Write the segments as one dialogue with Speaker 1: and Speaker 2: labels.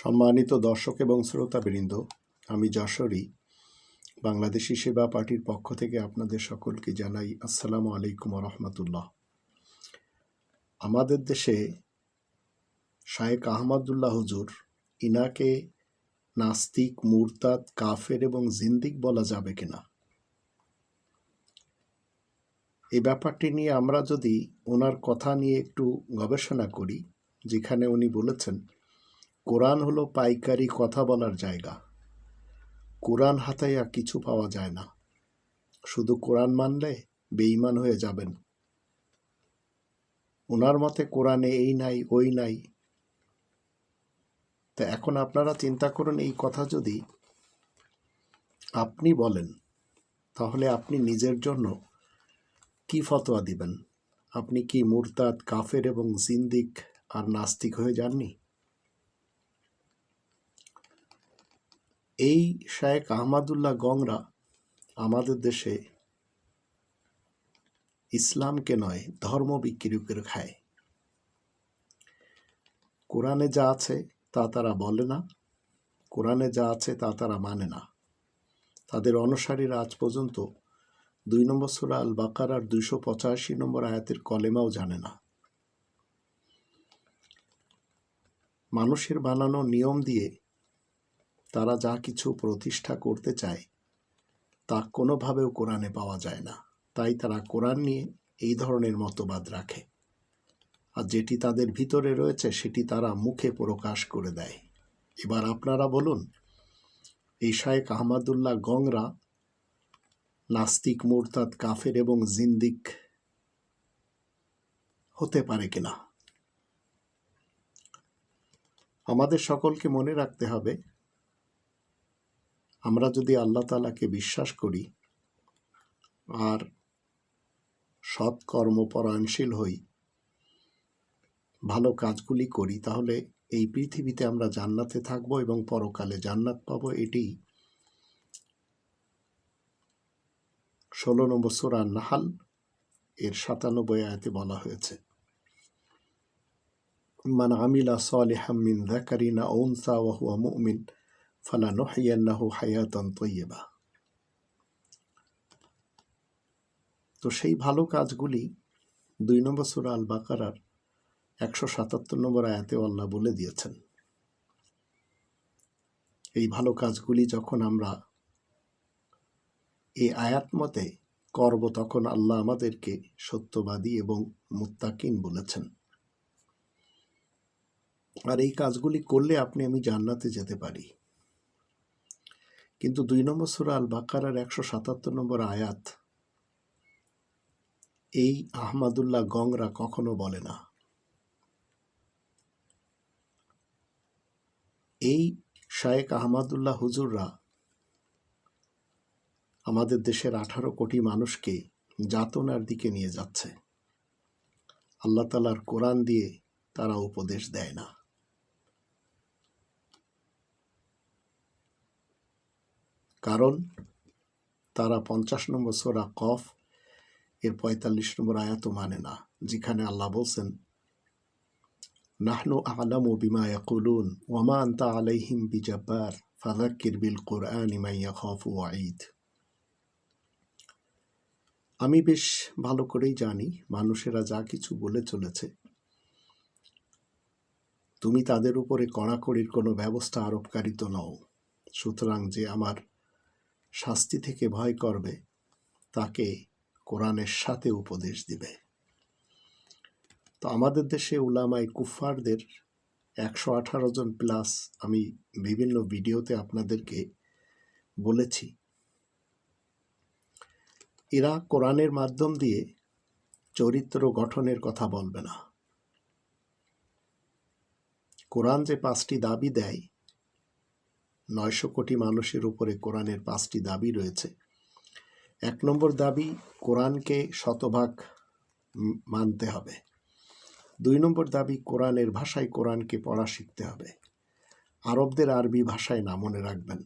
Speaker 1: সম্মানিত দর্শক এবং শ্রোতাবৃন্দ আমি যশোরী বাংলাদেশি সেবা পার্টির পক্ষ থেকে আপনাদের সকলকে জানাই আসসালামু আলাইকুম রহমতুল্লাহ আমাদের দেশে শায়েক আহমদুল্লাহ হুজুর ইনাকে নাস্তিক মুরতাদ কাফের এবং জিন্দিক বলা যাবে কিনা এই ব্যাপারটি নিয়ে আমরা যদি ওনার কথা নিয়ে একটু গবেষণা করি যেখানে উনি বলেছেন কোরআন হলো পাইকারি কথা বলার জায়গা কোরআন হাতাইয়া কিছু পাওয়া যায় না শুধু কোরআন মানলে বেঈমান হয়ে যাবেন ওনার মতে কোরআনে এই নাই ওই নাই তা এখন আপনারা চিন্তা করুন এই কথা যদি আপনি বলেন তাহলে আপনি নিজের জন্য কি ফতোয়া দিবেন আপনি কি মুরতাদ কাফের এবং জিন্দিক আর নাস্তিক হয়ে যাননি এই শায়েক আহমাদুল্লাহ গংরা আমাদের দেশে ইসলামকে নয় ধর্ম বিক্রি করে খায় কোরআনে যা আছে তা তারা বলে না কোরআনে যা আছে তা তারা মানে না তাদের অনুসারীরা আজ পর্যন্ত দুই নম্বর সুরা আল বাকার আর দুইশো পঁচাশি নম্বর আয়াতের কলেমাও জানে না মানুষের বানানো নিয়ম দিয়ে তারা যা কিছু প্রতিষ্ঠা করতে চায় তা কোনোভাবেও কোরআনে পাওয়া যায় না তাই তারা কোরআন নিয়ে এই ধরনের মতবাদ রাখে আর যেটি তাদের ভিতরে রয়েছে সেটি তারা মুখে প্রকাশ করে দেয় এবার আপনারা বলুন এই শায়েক আহমদুল্লাহ গংরা নাস্তিক মোরতাদ কাফের এবং জিন্দিক হতে পারে কিনা আমাদের সকলকে মনে রাখতে হবে আমরা যদি আল্লাহ তালাকে বিশ্বাস করি আর সৎ কর্মপরায়ণশীল হই ভালো কাজগুলি করি তাহলে এই পৃথিবীতে আমরা জান্নাতে থাকব এবং পরকালে জান্নাত পাব এটি ষোলো নম্বর সোরা নাহাল এর সাতানব্বই আয়াতে বলা হয়েছে মান আমিলা সালিহাম মিন ওনসা ওয়াহুয়া মুমিন ফালানুহাইয়াল্লাহ হায়াতন তৈবা তো সেই ভালো কাজগুলি দুই নম্বর সুরা আল বাকারার একশো সাতাত্তর নম্বর আয়াতেও আল্লাহ বলে দিয়েছেন এই ভালো কাজগুলি যখন আমরা এই আয়াত মতে করব তখন আল্লাহ আমাদেরকে সত্যবাদী এবং মুত্তাকিন বলেছেন আর এই কাজগুলি করলে আপনি আমি জান্নাতে যেতে পারি কিন্তু দুই নম্বর সুরা আল বাকারার একশো সাতাত্তর নম্বর আয়াত এই আহমাদুল্লাহ গংরা কখনো বলে না এই শায়েক আহমাদুল্লাহ হুজুররা আমাদের দেশের আঠারো কোটি মানুষকে যাতনার দিকে নিয়ে যাচ্ছে আল্লাহ তালার কোরআন দিয়ে তারা উপদেশ দেয় না কারণ তারা পঞ্চাশ নম্বর সোরা কফ এর পঁয়তাল্লিশ নম্বর আয়াত মানে না যেখানে আল্লাহ বলছেন নাহনু আলম ও বিমায় কুলুন ওমা আন্তা আলাইহিম বিজাব্বার ফাদাক্কির বিল কোরআন ইমাইয়া খফ ও আইদ আমি বেশ ভালো করেই জানি মানুষেরা যা কিছু বলে চলেছে তুমি তাদের উপরে কড়াকড়ির কোনো ব্যবস্থা আরোপকারী তো নও সুতরাং যে আমার শাস্তি থেকে ভয় করবে তাকে কোরআনের সাথে উপদেশ দিবে তো আমাদের দেশে উলামাই কুফফারদের একশো আঠারো জন প্লাস আমি বিভিন্ন ভিডিওতে আপনাদেরকে বলেছি এরা কোরআনের মাধ্যম দিয়ে চরিত্র গঠনের কথা বলবে না কোরআন যে পাঁচটি দাবি দেয় নয়শো কোটি মানুষের উপরে কোরআনের পাঁচটি দাবি রয়েছে এক নম্বর দাবি কোরআনকে শতভাগ মানতে হবে দুই নম্বর দাবি কোরআনের ভাষায় কোরআনকে পড়া শিখতে হবে আরবদের আরবি ভাষায় না মনে রাখবেন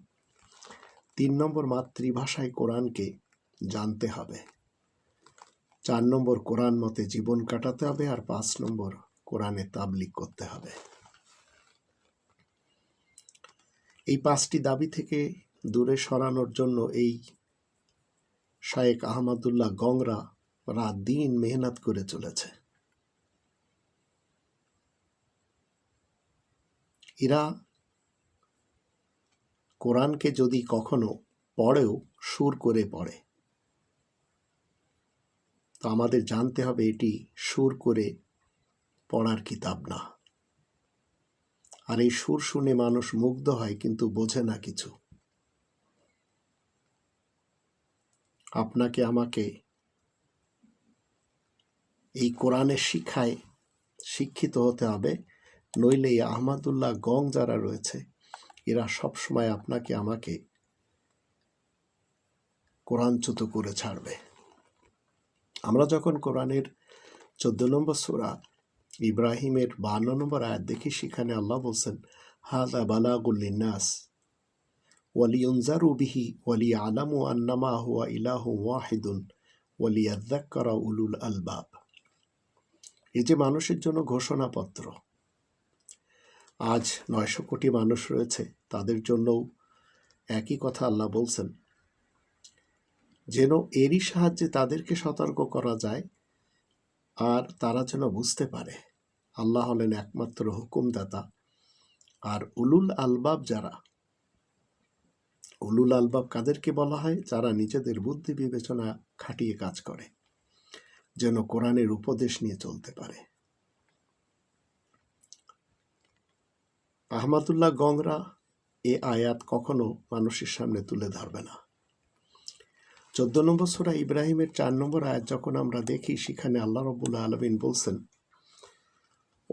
Speaker 1: তিন নম্বর মাতৃভাষায় কোরআনকে জানতে হবে চার নম্বর কোরআন মতে জীবন কাটাতে হবে আর পাঁচ নম্বর কোরআনে তাবলিক করতে হবে এই পাঁচটি দাবি থেকে দূরে সরানোর জন্য এই শায়েক আহমদুল্লাহ গংরা রাত দিন মেহনত করে চলেছে এরা কোরআনকে যদি কখনো পড়েও সুর করে পড়ে তো আমাদের জানতে হবে এটি সুর করে পড়ার কিতাব না আর এই সুর শুনে মানুষ মুগ্ধ হয় কিন্তু বোঝে না কিছু আপনাকে আমাকে এই কোরআনের শিক্ষায় শিক্ষিত হতে হবে নইলে আহমদুল্লাহ গং যারা রয়েছে এরা সবসময় আপনাকে আমাকে কোরআনচ্যুত করে ছাড়বে আমরা যখন কোরআনের চোদ্দ নম্বর সুরা ইব্রাহিমের বান্ন নম্বর আয়াত দেখি সেখানে আল্লাহ বলছেন হাজা বালাগুল্লিনাস ওয়ালিউনজারু বিহি ওয়ালি আলামু আন্নামা হুয়া ইলাহু ওয়াহিদুন ওয়ালি আজ্জাক্কারা উলুল আলবাব এ যে মানুষের জন্য ঘোষণাপত্র আজ নয়শো কোটি মানুষ রয়েছে তাদের জন্যও একই কথা আল্লাহ বলছেন যেন এরই সাহায্যে তাদেরকে সতর্ক করা যায় আর তারা যেন বুঝতে পারে আল্লাহ হলেন একমাত্র হুকুমদাতা আর উলুল আলবাব যারা উলুল আলবাব কাদেরকে বলা হয় যারা নিজেদের বুদ্ধি বিবেচনা খাটিয়ে কাজ করে যেন কোরআনের উপদেশ নিয়ে চলতে পারে আহমাদুল্লাহ গংরা এ আয়াত কখনো মানুষের সামনে তুলে ধরবে না চোদ্দ নম্বর সোরা ইব্রাহিমের চার নম্বর আয়াত যখন আমরা দেখি সেখানে আল্লাহ রবুল্লা আলমিন বলছেন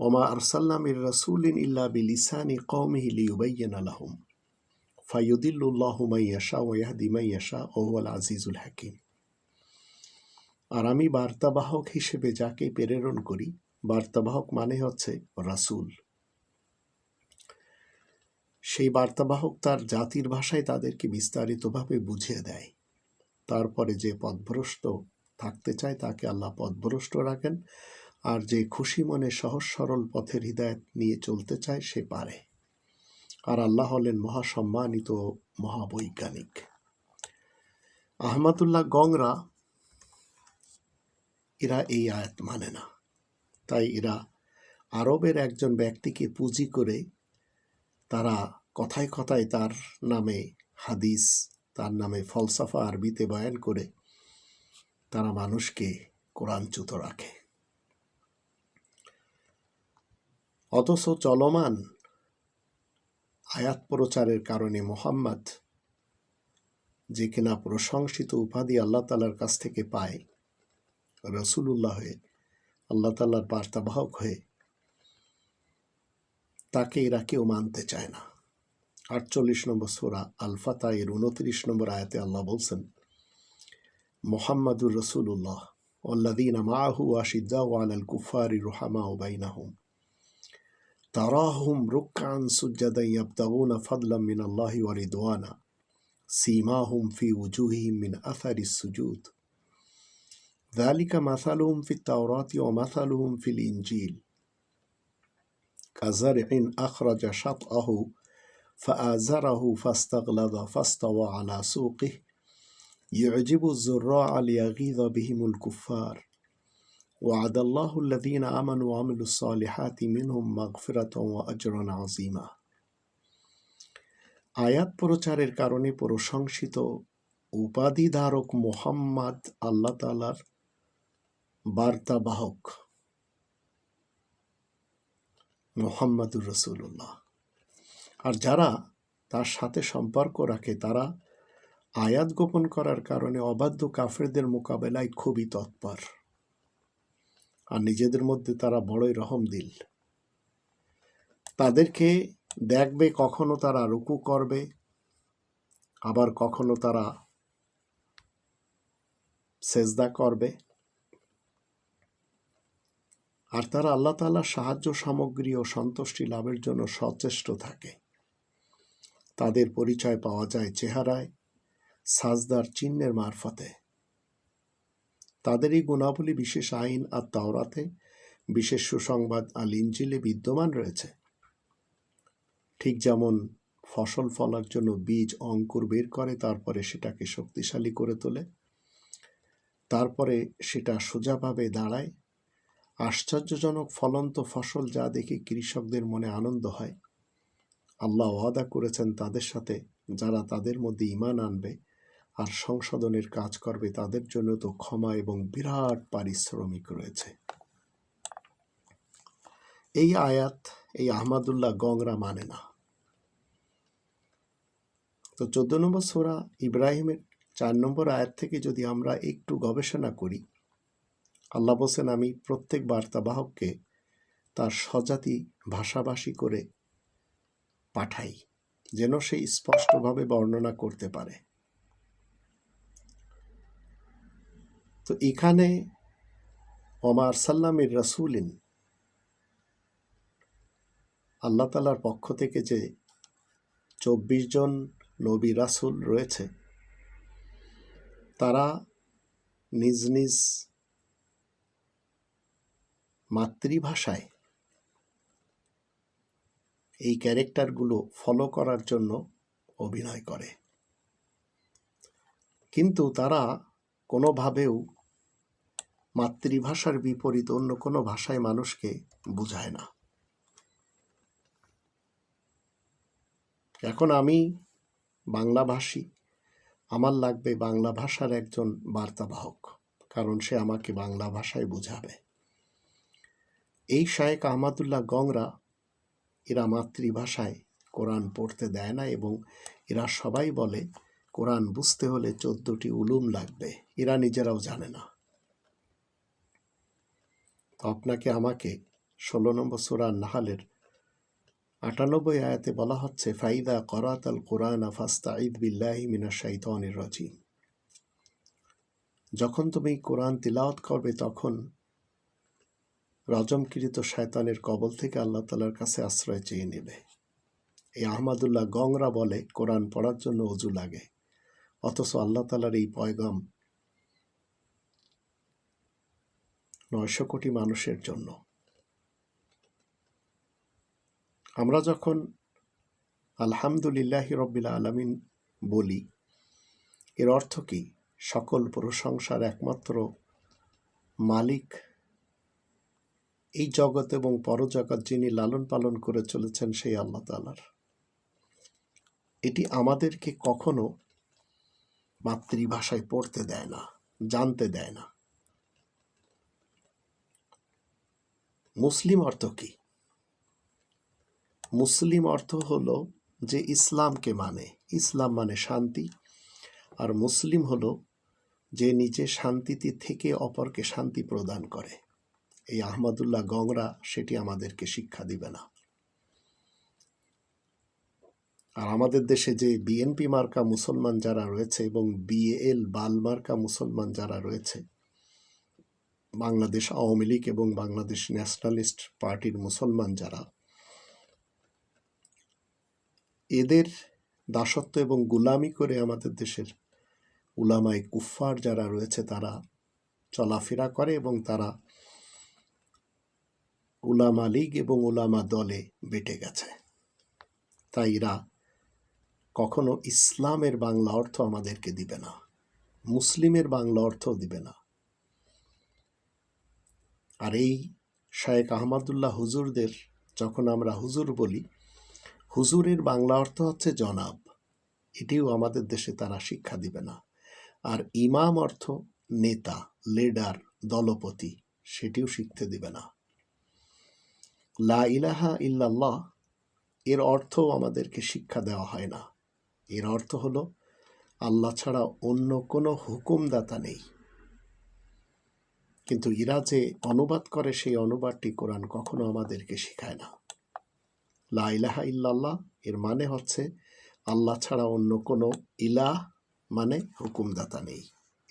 Speaker 1: ওমা আরসাল্লাম ইর রাসুলিন ইল্লা বিলিসানি কৌমিহি লিউবাইয়ান আলাহম ফাইউদ্দিল্লাহ মাইয়াশা ওয়াহদি মাইয়াশা ওহুয়াল আজিজুল হাকিম আর আমি বার্তাবাহক হিসেবে যাকে প্রেরণ করি বার্তাবাহক মানে হচ্ছে রাসুল সেই বার্তাবাহক তার জাতির ভাষায় তাদেরকে বিস্তারিতভাবে বুঝিয়ে দেয় তারপরে যে পদভ্রষ্ট থাকতে চায় তাকে আল্লাহ পদভ্রষ্ট রাখেন আর যে খুশি মনে সহজ সরল পথের হৃদায়ত নিয়ে চলতে চায় সে পারে আর আল্লাহ হলেন মহাসম্মানিত মহাবৈজ্ঞানিক আহমদুল্লাহ গংরা এরা এই আয়াত মানে না তাই এরা আরবের একজন ব্যক্তিকে পুঁজি করে তারা কথায় কথায় তার নামে হাদিস তার নামে ফলসাফা আরবিতে বয়ান করে তারা মানুষকে কোরআনচ্যুত রাখে অথচ চলমান আয়াত প্রচারের কারণে মোহাম্মদ যে কিনা প্রশংসিত উপাধি আল্লাহ তালার কাছ থেকে পায় রসুলুল্লাহ হয়ে আল্লাহ তাল্লার বার্তাবাহক হয়ে তাকে এরা কেউ মানতে চায় না আটচল্লিশ নম্বর সোরা আলফাতা এর উনত্রিশ নম্বর আয়াতে আল্লাহ বলছেন মোহাম্মদুর রসুল্লাহ আল্লাদিন মাহু আশিদ্দা আল কুফারি রোহামা ওবাইনাহুম تراهم ركعا سجدا يبتغون فضلا من الله ورضوانا سيماهم في وجوههم من اثر السجود ذلك مثلهم في التوراه ومثلهم في الانجيل كزرع اخرج شطاه فازره فاستغلظ فاستوى على سوقه يعجب الزراع ليغيظ بهم الكفار وعد الله الذين آمنوا وعملوا الصالحات منهم مغفرة وأجرا عظيما আয়াত প্রচারের কারণে প্রশংসিত উপাধিধারক মোহাম্মদ আল্লাহ তালার বার্তাবাহক মোহাম্মদুর রসুল্লাহ আর যারা তার সাথে সম্পর্ক রাখে তারা আয়াত গোপন করার কারণে অবাধ্য কাফেরদের মোকাবেলায় খুবই তৎপর আর নিজেদের মধ্যে তারা বড়ই রহম দিল তাদেরকে দেখবে কখনো তারা রুকু করবে আবার কখনো তারা সেজদা করবে আর তারা আল্লাহ তালার সাহায্য সামগ্রী ও সন্তুষ্টি লাভের জন্য সচেষ্ট থাকে তাদের পরিচয় পাওয়া যায় চেহারায় সাজদার চিহ্নের মারফতে তাদের এই গুণাবলী বিশেষ আইন আর তাওরাতে বিশেষ সুসংবাদ আল ইঞ্জিলে বিদ্যমান রয়েছে ঠিক যেমন ফসল ফলার জন্য বীজ অঙ্কুর বের করে তারপরে সেটাকে শক্তিশালী করে তোলে তারপরে সেটা সোজাভাবে দাঁড়ায় আশ্চর্যজনক ফলন্ত ফসল যা দেখে কৃষকদের মনে আনন্দ হয় আল্লাহ ওয়াদা করেছেন তাদের সাথে যারা তাদের মধ্যে ইমান আনবে আর সংশোধনের কাজ করবে তাদের জন্য তো ক্ষমা এবং বিরাট পারিশ্রমিক রয়েছে এই আয়াত এই আহমাদুল্লাহ গংরা মানে না তো চোদ্দ নম্বর সোরা ইব্রাহিমের চার নম্বর আয়াত থেকে যদি আমরা একটু গবেষণা করি আল্লাহ বলছেন আমি প্রত্যেক বার্তাবাহককে তার স্বজাতি ভাষাভাষী করে পাঠাই যেন সে স্পষ্টভাবে বর্ণনা করতে পারে তো এখানে অমার সাল্লামের রাসুলিন আল্লাহ তালার পক্ষ থেকে যে চব্বিশ জন নবী রাসুল রয়েছে তারা নিজ নিজ মাতৃভাষায় এই ক্যারেক্টারগুলো ফলো করার জন্য অভিনয় করে কিন্তু তারা কোনোভাবেও মাতৃভাষার বিপরীত অন্য কোনো ভাষায় মানুষকে বোঝায় না এখন আমি বাংলাভাষী আমার লাগবে বাংলা ভাষার একজন বার্তাবাহক কারণ সে আমাকে বাংলা ভাষায় বোঝাবে এই শায়েক আহমাদুল্লাহ গংরা এরা মাতৃভাষায় কোরআন পড়তে দেয় না এবং এরা সবাই বলে কোরআন বুঝতে হলে চোদ্দটি উলুম লাগবে এরা নিজেরাও জানে না তো আপনাকে আমাকে ষোলো নম্বর সুরা নাহালের আটানব্বই আয়াতে বলা হচ্ছে ফাইদা করাত আল কোরআন আফাস্তা ঈদ বিল্লাহি মিনা শাইতানির রাজিম যখন তুমি কোরআন তিলাওয়াত করবে তখন রজমকৃত শয়তানের কবল থেকে আল্লাহ তালার কাছে আশ্রয় চেয়ে নেবে এই আহমাদুল্লাহ গংরা বলে কোরআন পড়ার জন্য অজু লাগে অথচ আল্লাহ তালার এই পয়গম নয়শো কোটি মানুষের জন্য আমরা যখন আলহামদুলিল্লাহ রব্বিল আলমিন বলি এর অর্থ কি সকল প্রশংসার একমাত্র মালিক এই জগৎ এবং পরজগৎ যিনি লালন পালন করে চলেছেন সেই আল্লাহ তালার এটি আমাদেরকে কখনো মাতৃভাষায় পড়তে দেয় না জানতে দেয় না মুসলিম অর্থ কি মুসলিম অর্থ হলো যে ইসলামকে মানে ইসলাম মানে শান্তি আর মুসলিম হলো যে নিজে শান্তিতে থেকে অপরকে শান্তি প্রদান করে এই আহমদুল্লাহ গংরা সেটি আমাদেরকে শিক্ষা দিবে না আর আমাদের দেশে যে বিএনপি মার্কা মুসলমান যারা রয়েছে এবং বিএল বাল মার্কা মুসলমান যারা রয়েছে বাংলাদেশ আওয়ামী লীগ এবং বাংলাদেশ ন্যাশনালিস্ট পার্টির মুসলমান যারা এদের দাসত্ব এবং গুলামি করে আমাদের দেশের উলামাই কুফফার যারা রয়েছে তারা চলাফেরা করে এবং তারা উলামা লীগ এবং উলামা দলে বেটে গেছে তাই এরা কখনো ইসলামের বাংলা অর্থ আমাদেরকে দিবে না মুসলিমের বাংলা অর্থও দিবে না আর এই শায়েক আহমদুল্লাহ হুজুরদের যখন আমরা হুজুর বলি হুজুরের বাংলা অর্থ হচ্ছে জনাব এটিও আমাদের দেশে তারা শিক্ষা দিবে না আর ইমাম অর্থ নেতা লেডার দলপতি সেটিও শিখতে দিবে না লা ইলাহা ইল্লাল্লাহ এর অর্থ আমাদেরকে শিক্ষা দেওয়া হয় না এর অর্থ হলো আল্লাহ ছাড়া অন্য কোনো হুকুমদাতা নেই কিন্তু ইরা যে অনুবাদ করে সেই অনুবাদটি কোরআন কখনো আমাদেরকে শেখায় না ইলাহা ইল্লাল্লাহ এর মানে হচ্ছে আল্লাহ ছাড়া অন্য কোনো ইলাহ মানে হুকুমদাতা নেই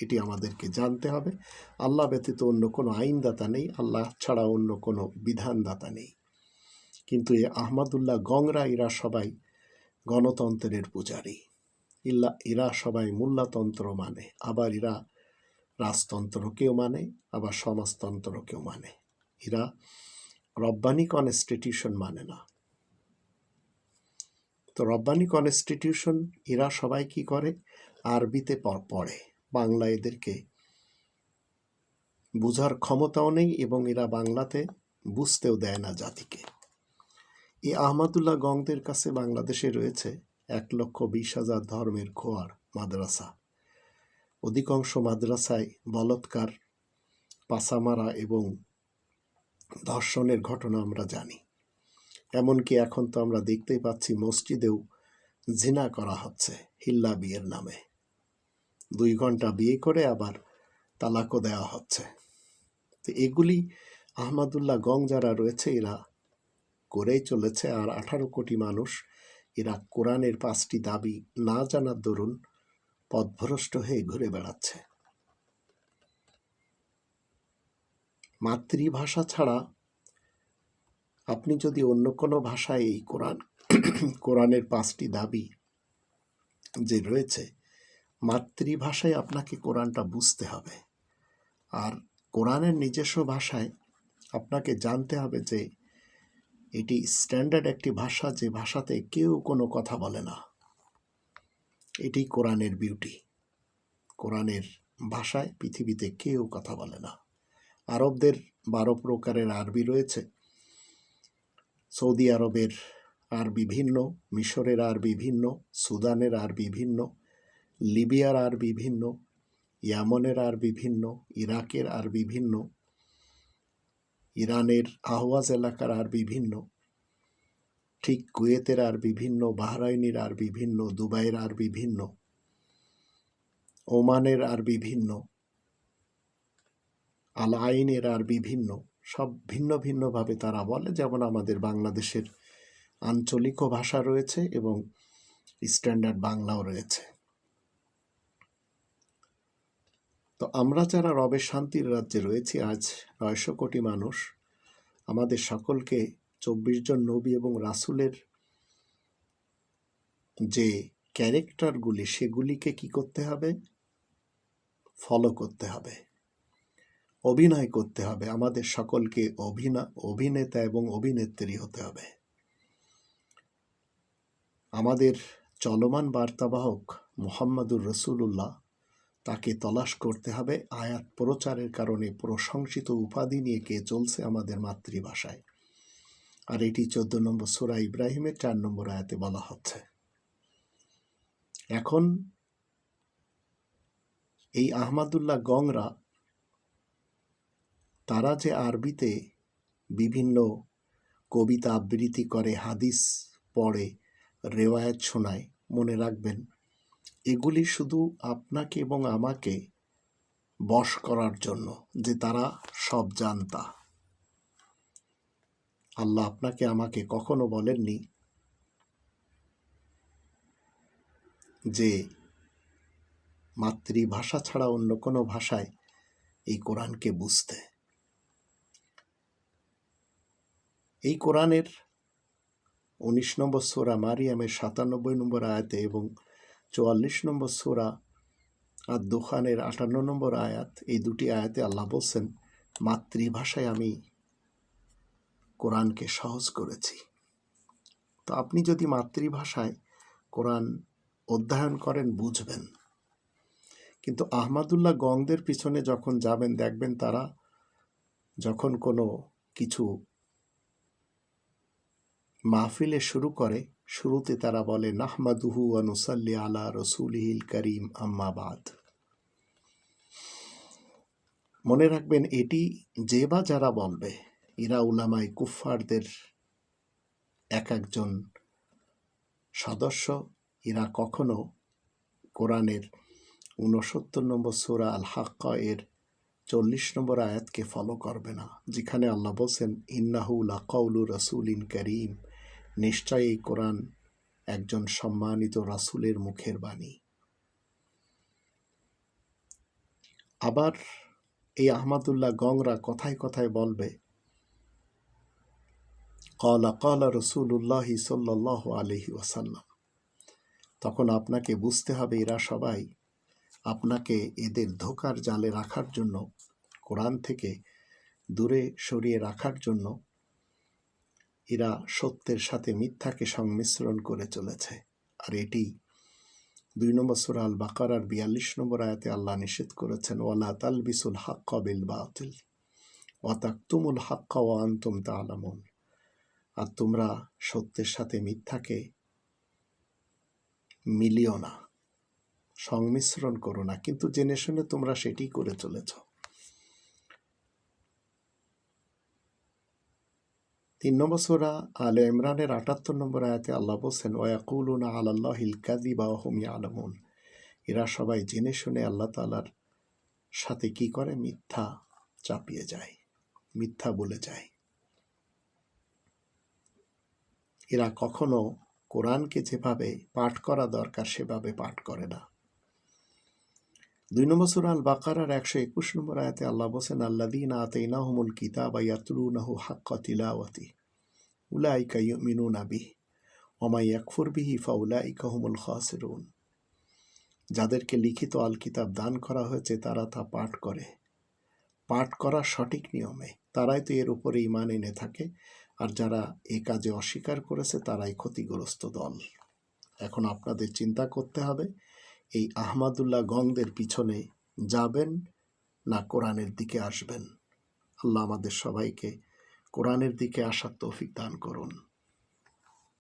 Speaker 1: এটি আমাদেরকে জানতে হবে আল্লাহ ব্যতীত অন্য কোনো আইনদাতা নেই আল্লাহ ছাড়া অন্য কোনো বিধানদাতা নেই কিন্তু এ আহমদুল্লাহ গংরা এরা সবাই গণতন্ত্রের পূজারী ইল্লা এরা সবাই মোল্লাতন্ত্র মানে আবার এরা রাজতন্ত্রকেও মানে আবার সমাজতন্ত্রকেও মানে এরা রব্বানি কনস্টিটিউশন মানে না তো রব্বানি কনস্টিটিউশন এরা সবাই কি করে আরবিতে পড়ে বাংলা এদেরকে বুঝার ক্ষমতাও নেই এবং এরা বাংলাতে বুঝতেও দেয় না জাতিকে এই আহমাদুল্লাহ গংদের কাছে বাংলাদেশে রয়েছে এক লক্ষ বিশ হাজার ধর্মের খোয়ার মাদ্রাসা অধিকাংশ মাদ্রাসায় বলৎকার পাসামারা এবং ধর্ষণের ঘটনা আমরা জানি এমনকি এখন তো আমরা দেখতেই পাচ্ছি মসজিদেও জিনা করা হচ্ছে হিল্লা বিয়ের নামে দুই ঘন্টা বিয়ে করে আবার তালাকও দেওয়া হচ্ছে তো এগুলি আহমদুল্লাহ গং যারা রয়েছে এরা করেই চলেছে আর আঠারো কোটি মানুষ এরা কোরআনের পাঁচটি দাবি না জানার দরুন পথভ্রষ্ট হয়ে ঘুরে বেড়াচ্ছে মাতৃভাষা ছাড়া আপনি যদি অন্য কোনো ভাষায় এই কোরআন কোরআনের পাঁচটি দাবি যে রয়েছে মাতৃভাষায় আপনাকে কোরআনটা বুঝতে হবে আর কোরআনের নিজস্ব ভাষায় আপনাকে জানতে হবে যে এটি স্ট্যান্ডার্ড একটি ভাষা যে ভাষাতে কেউ কোনো কথা বলে না এটি কোরআনের বিউটি কোরআনের ভাষায় পৃথিবীতে কেউ কথা বলে না আরবদের বারো প্রকারের আরবি রয়েছে সৌদি আরবের আর বিভিন্ন মিশরের আর বিভিন্ন সুদানের আর বিভিন্ন লিবিয়ার আর বিভিন্ন ইয়ামনের আর বিভিন্ন ইরাকের আর বিভিন্ন ইরানের আহওয়াজ এলাকার আর বিভিন্ন ঠিক কুয়েতের আর বিভিন্ন বাহরাইনের আর বিভিন্ন দুবাইয়ের আর বিভিন্ন ওমানের আর বিভিন্ন আল আইনের আর বিভিন্ন সব ভিন্ন ভিন্নভাবে তারা বলে যেমন আমাদের বাংলাদেশের আঞ্চলিক ভাষা রয়েছে এবং স্ট্যান্ডার্ড বাংলাও রয়েছে তো আমরা যারা রবে শান্তির রাজ্যে রয়েছি আজ নয়শো কোটি মানুষ আমাদের সকলকে চব্বিশ জন নবী এবং রাসুলের যে ক্যারেক্টারগুলি সেগুলিকে কি করতে হবে ফলো করতে হবে অভিনয় করতে হবে আমাদের সকলকে অভিনা অভিনেতা এবং অভিনেত্রী হতে হবে আমাদের চলমান বার্তাবাহক মোহাম্মদুর রসুল্লাহ তাকে তলাশ করতে হবে আয়াত প্রচারের কারণে প্রশংসিত উপাধি নিয়ে কে চলছে আমাদের মাতৃভাষায় আর এটি চোদ্দ নম্বর সোরা ইব্রাহিমের চার নম্বর আয়াতে বলা হচ্ছে এখন এই আহমাদুল্লাহ গংরা তারা যে আরবিতে বিভিন্ন কবিতা আবৃত্তি করে হাদিস পড়ে রেওয়ায়ত শোনায় মনে রাখবেন এগুলি শুধু আপনাকে এবং আমাকে বশ করার জন্য যে তারা সব জানতা আল্লাহ আপনাকে আমাকে কখনো বলেননি যে মাতৃভাষা ছাড়া অন্য কোনো ভাষায় এই কোরআনকে বুঝতে এই কোরআনের উনিশ নম্বর সোরা মারিয়ামের সাতানব্বই নম্বর আয়াতে এবং চুয়াল্লিশ নম্বর সোরা আর দোকানের আটান্ন নম্বর আয়াত এই দুটি আয়াতে আল্লাহ বলছেন মাতৃভাষায় আমি কোরআনকে সহজ করেছি তো আপনি যদি মাতৃভাষায় কোরআন অধ্যয়ন করেন বুঝবেন কিন্তু আহমাদুল্লাহ গঙ্গদের পিছনে যখন যাবেন দেখবেন তারা যখন কোনো কিছু মাহফিলে শুরু করে শুরুতে তারা বলে নাহমাদুহু অনুসাল্লি আলা রসুল রসুলহিল করিম আম্মাবাদ মনে রাখবেন এটি যে বা যারা বলবে ইরা উলামাই কুফফারদের এক একজন সদস্য ইরা কখনো কোরআনের ঊনসত্তর নম্বর সোরা আল হাক্কা এর চল্লিশ নম্বর আয়াতকে ফলো করবে না যেখানে আল্লাহ বলছেন ইন্নাহুল্লা আকাউলু রাসুল ইন করিম নিশ্চয়ই কোরআন একজন সম্মানিত রাসুলের মুখের বাণী আবার এই আহমাদুল্লাহ গংরা কথায় কথায় বলবে কলা কলা রসুল্লাহি সাল্লাহ আলহি ওয়াসাল্লাম তখন আপনাকে বুঝতে হবে এরা সবাই আপনাকে এদের ধোকার জালে রাখার জন্য কোরআন থেকে দূরে সরিয়ে রাখার জন্য এরা সত্যের সাথে মিথ্যাকে সংমিশ্রণ করে চলেছে আর এটি দুই নম্বর সুরা আল বাকারার বিয়াল্লিশ নম্বর আয়াতে আল্লাহ নিষেধ করেছেন ওয়ালা তালবিসুল হাক্কা বিল বাতিল ওয়াতাক তুমুল হাক্কা ও আন্তম তা আলামন আর তোমরা সত্যের সাথে মিথ্যাকে মিলিও না সংমিশ্রণ করো না কিন্তু জেনে শুনে তোমরা সেটি করে চলেছ তিন নম্বর সোরা আলে ইমরানের আটাত্তর নম্বর আয়াতে আল্লাহ বলছেন ওয়াকুলুনা আল্লাহ হিলকাদি বা হোমি আলমুন এরা সবাই জেনে শুনে আল্লাহ তালার সাথে কি করে মিথ্যা চাপিয়ে যায় মিথ্যা বলে যায় এরা কখনো কোরআনকে যেভাবে পাঠ করা দরকার সেভাবে পাঠ করে না দুই নম্বর সুরাল বাকারার একশো একুশ নম্বর আয়াতে আল্লাহ বসেন আল্লাদিন আতেইনাহমুল কিতাব নাহু হাক্কা তিলাওয়াতি উলাইকা ইউমিনুন আবি অমাই একফুর বিহি ফাউলাইকা হুমুল খাসিরুন যাদেরকে লিখিত আল কিতাব দান করা হয়েছে তারা তা পাঠ করে পাঠ করা সঠিক নিয়মে তারাই তো এর উপরে ইমান এনে থাকে আর যারা এ কাজে অস্বীকার করেছে তারাই ক্ষতিগ্রস্ত দল এখন আপনাদের চিন্তা করতে হবে এই আহমাদুল্লাহ গঙ্গদের পিছনে যাবেন না কোরআনের দিকে আসবেন আল্লাহ আমাদের সবাইকে কোরআনের দিকে আসার তৌফিক দান করুন